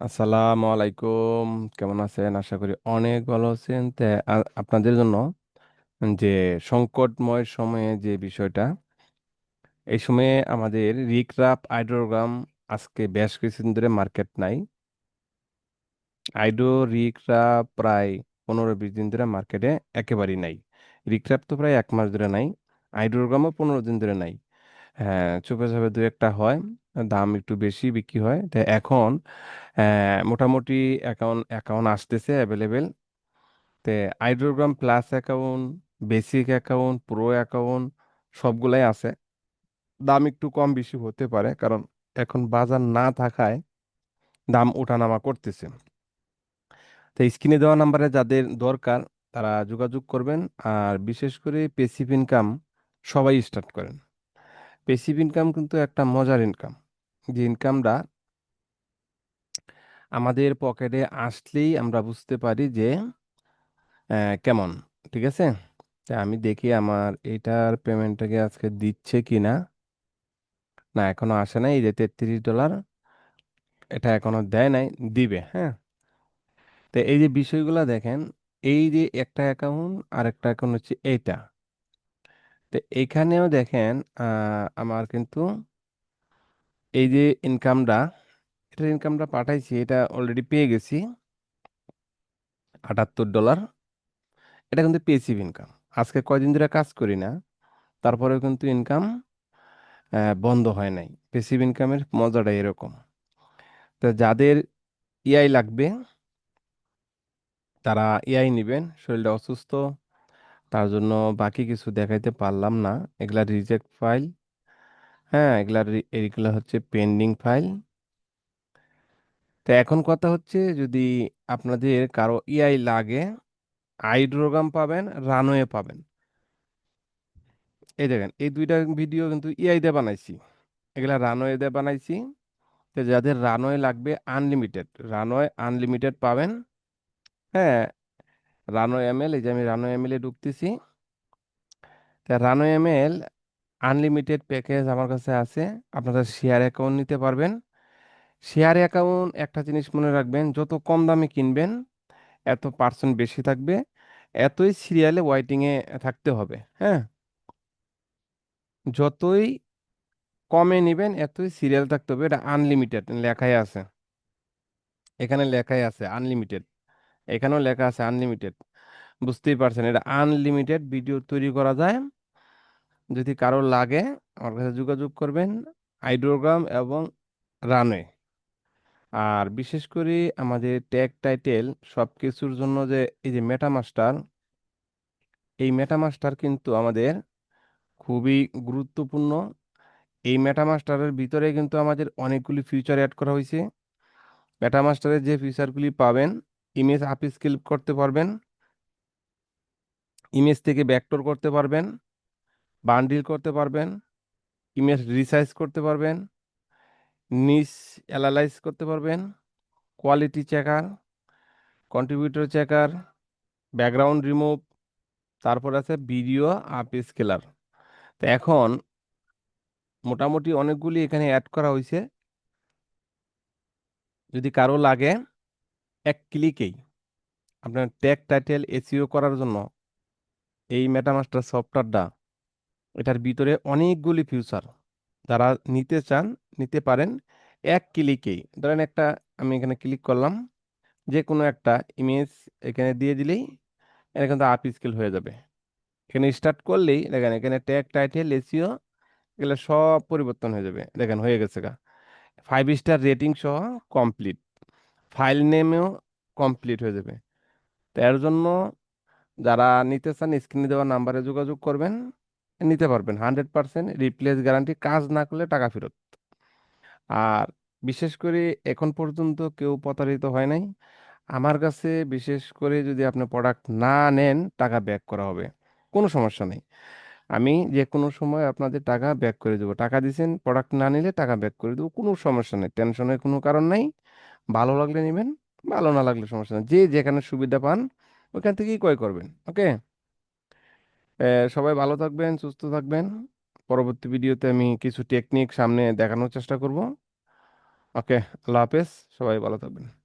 আসসালামু আলাইকুম। কেমন আছেন? আশা করি অনেক ভালো আছেন। আপনাদের জন্য যে সংকটময় সময়ে যে বিষয়টা, এই সময়ে আমাদের রিকরাপ আইডোগ্রাম আজকে বেশ কিছুদিন ধরে মার্কেট নাই। আইডো রিকরাপ প্রায় পনেরো বিশ দিন ধরে মার্কেটে একেবারেই নাই। রিকরাপ তো প্রায় এক মাস ধরে নাই আইডোগ্রামও পনেরো দিন ধরে নাই। হ্যাঁ চুপে চাপে দু একটা হয়। দাম একটু বেশি বিক্রি হয়। তো এখন মোটামুটি অ্যাকাউন্ট অ্যাকাউন্ট আসতেছে অ্যাভেলেবেল তে আইড্রোগ্রাম plus account basic account pro account সবগুলাই আছে। দাম একটু কম বেশি হতে পারে কারণ এখন বাজার না থাকায় দাম ওঠানামা করতেছে। তো স্ক্রিনে দেওয়া নাম্বারে যাদের দরকার তারা যোগাযোগ করবেন আর বিশেষ করে পেসিভ ইনকাম সবাই স্টার্ট করেন। পেসিভ ইনকাম কিন্তু একটা মজার ইনকাম যে ইনকামটা আমাদের পকেটে আসলেই আমরা বুঝতে পারি যে কেমন, ঠিক আছে? তা আমি দেখি আমার এইটার পেমেন্টটাকে আজকে দিচ্ছে কি না না এখনও আসে নাই, এই যে তেত্রিশ ডলার এটা এখনও দেয় নাই, দিবে হ্যাঁ? তো এই যে বিষয়গুলো দেখেন, এই যে একটা অ্যাকাউন্ট আর একটা অ্যাকাউন্ট হচ্ছে এইটা। তো এইখানেও দেখেন আমার কিন্তু এই যে ইনকামটা এটার ইনকামটা পাঠাইছি, এটা অলরেডি পেয়ে গেছি। আটাত্তর ডলার এটা কিন্তু পেসিভ ইনকাম আজকে কয়দিন ধরে কাজ করি না, তারপরেও কিন্তু ইনকাম বন্ধ হয় নাই। পেসিভ ইনকামের মজাটা এরকম। তো যাদের ইআই লাগবে, তারা ইআই নেবেন, শরীরটা অসুস্থ তার জন্য বাকি কিছু দেখাইতে পারলাম না। এগুলা রিজেক্ট ফাইল হ্যাঁ এগুলা এগুলা হচ্ছে পেন্ডিং ফাইল তো এখন কথা হচ্ছে যদি আপনাদের কারও ইআই লাগে আইড্রোগ্রাম পাবেন রানওয়ে পাবেন। এই দেখেন, এই দুইটা ভিডিও কিন্তু ইআই দিয়ে বানাইছি। এগুলা রানওয়ে দিয়ে বানাইছি। তো যাদের রানওয়ে লাগবে আনলিমিটেড রানওয়ে আনলিমিটেড পাবেন। হ্যাঁ রানো এমএল এই যে আমি রানো এমএল এ ঢুকতেছি। তা রানো এমএল আনলিমিটেড প্যাকেজ আমার কাছে আছে। আপনারা শেয়ার অ্যাকাউন্ট নিতে পারবেন। শেয়ার অ্যাকাউন্ট একটা জিনিস মনে রাখবেন, যত কম দামে কিনবেন, এত পার্সেন্ট বেশি থাকবে, এতই সিরিয়ালে ওয়াইটিংয়ে থাকতে হবে হ্যাঁ? যতই কমে নেবেন, এতই সিরিয়াল থাকতে হবে। এটা আনলিমিটেড লেখাই আছে। এখানে লেখাই আছে আনলিমিটেড এখানেও লেখা আছে আনলিমিটেড বুঝতেই পারছেন, এটা আনলিমিটেড ভিডিও তৈরি করা যায়। যদি কারও লাগে, আমার কাছে যোগাযোগ করবেন আইড্রোগ্রাম এবং রানওয়ে আর বিশেষ করে আমাদের ট্যাগ টাইটেল সব কিছুর জন্য যে, এই যে মেটামাস্টার এই মেটামাস্টার কিন্তু আমাদের খুবই গুরুত্বপূর্ণ। এই মেটামাস্টারের ভিতরে কিন্তু আমাদের অনেকগুলি ফিচার অ্যাড করা হয়েছে। মেটামাস্টারের যে ফিচারগুলি পাবেন ইমেজ আপ স্কেল করতে পারবেন। ইমেজ থেকে ব্যাকটোর করতে পারবেন। বান্ডিল করতে পারবেন। ইমেজ রিসাইজ করতে পারবেন। নিস অ্যানালাইজ করতে পারবেন। Quality checker contributor checker background remove তারপর আছে ভিডিও আপ স্কেলার তো এখন মোটামুটি অনেকগুলি এখানে অ্যাড করা হয়েছে। যদি কারও লাগে এক ক্লিকেই। আপনার ট্যাগ টাইটেল এসিও করার জন্য এই মেটামাস্টার সফটওয়্যারটা এটার ভিতরে অনেকগুলি ফিউচার যারা নিতে চান, নিতে পারেন এক ক্লিকেই। ধরেন একটা, আমি এখানে ক্লিক করলাম যে কোনো একটা ইমেজ এখানে দিয়ে দিলেই এটা কিন্তু আপ স্কেল হয়ে যাবে। এখানে স্টার্ট করলেই দেখেন এখানে ট্যাগ টাইটেল এসিও এগুলো সব পরিবর্তন হয়ে যাবে। দেখেন হয়ে গেছে গা। ফাইভ স্টার রেটিং সহ কমপ্লিট ফাইল নেমেও কমপ্লিট হয়ে যাবে। তো এর জন্য যারা নিতে চান, স্ক্রিনে দেওয়া নাম্বারে যোগাযোগ করবেন, নিতে পারবেন। হান্ড্রেড পার্সেন্ট রিপ্লেস গ্যারান্টি, কাজ না করলে টাকা ফেরত। আর বিশেষ করে এখন পর্যন্ত কেউ প্রতারিত হয় নাই। আমার কাছে বিশেষ করে যদি আপনি প্রোডাক্ট না নেন, টাকা ব্যাক করা হবে। কোনো সমস্যা নেই। আমি যে কোনো সময় আপনাদের টাকা ব্যাক করে দেবো। টাকা দিয়েছেন প্রোডাক্ট না নিলে টাকা ব্যাক করে দেবো। কোনো সমস্যা নেই। টেনশনের কোনো কারণ নাই। ভালো লাগলে নেবেন, ভালো না লাগলে সমস্যা না যে যেখানে সুবিধা পান ওইখান থেকেই ক্রয় করবেন, ওকে? সবাই ভালো থাকবেন, সুস্থ থাকবেন। পরবর্তী ভিডিওতে আমি কিছু টেকনিক সামনে দেখানোর চেষ্টা করব। ওকে, আল্লাহ হাফেজ, সবাই ভালো থাকবেন।